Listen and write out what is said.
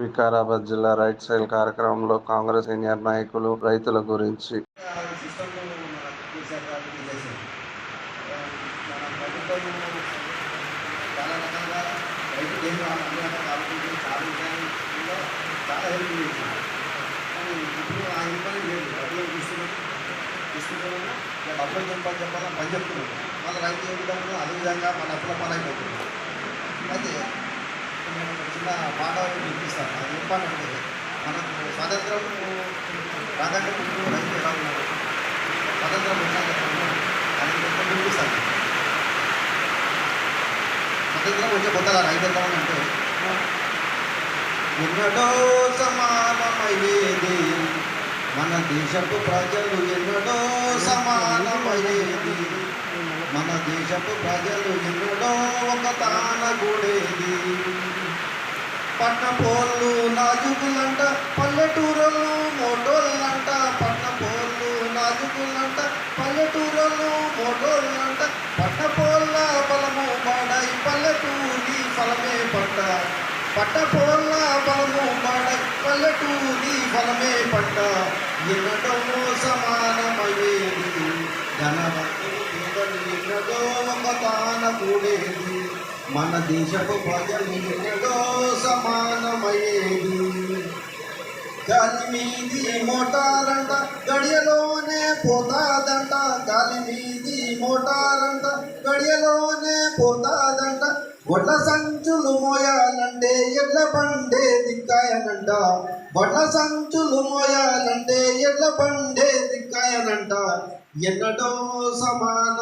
వికారాబాద్ జిల్లా రైట్ సైల్ కార్యక్రమంలో కాంగ్రెస్ సీనియర్ నాయకులు రైతుల గురించి. చాలా నేను ఇక డబ్బులు చెప్పాలి చెప్పాలని పని చెప్తున్నాను మన రైతు ఏ విధంగా అదే విధంగా మన అప్పుల పనైపోతుంది అయితే నేను ఒక చిన్న పాట వినిపిస్తాను. అది చెప్పాలంటే మనకు స్వాతంత్రం రాకంటే ముందు రైతు ఎలా ఉన్నారు స్వాతంత్రం వచ్చాక అది వినిపిస్తాను స్వతంత్రం వచ్చే కొత్తగా రైతు ఎలా అంటే ఎన్నడో సమానమయ్యేది మన దేశపు ప్రజలు ఎన్నడో సమానమయ్యేది. మన దేశపు ప్రజలు ఎన్నడో ఒక తాన కూడేది పట్న పోళ్ళు నాజుకులంట పల్లెటూరులు మోటోళ్ళంట పట్న పోళ్ళు నాజుకులంట పల్లెటూరులు మోటోళ్ళంట. పట్న పోళ్ళ బలము మాడై పల్లెటూరి ఫలమే పట్ట పట్ట పోళ్ళ బలము మాడై పల్లెటూరి ఫలమే పట్ట ఎన్నడో సమానమయ్యేది ధనవంతుడు పేదలు ఎన్నడో ఒక తాన కూడేది మన దేశపు ప్రజలు ఎన్నడో సమానమయ్యేది గాలి మీది మోటారంట గడియలోనే పోతాదంట గాలి మీది మోటారంట గడియలోనే పోతాదంట వడ్ల సంచులు మోయాలంటే ఎడ్ల పండే దిక్కాయనంట. వడ్ల సంచులు మోయాలంటే ఎడ్ల పండే దిక్కాయనంట. ఎన్నడో సమాన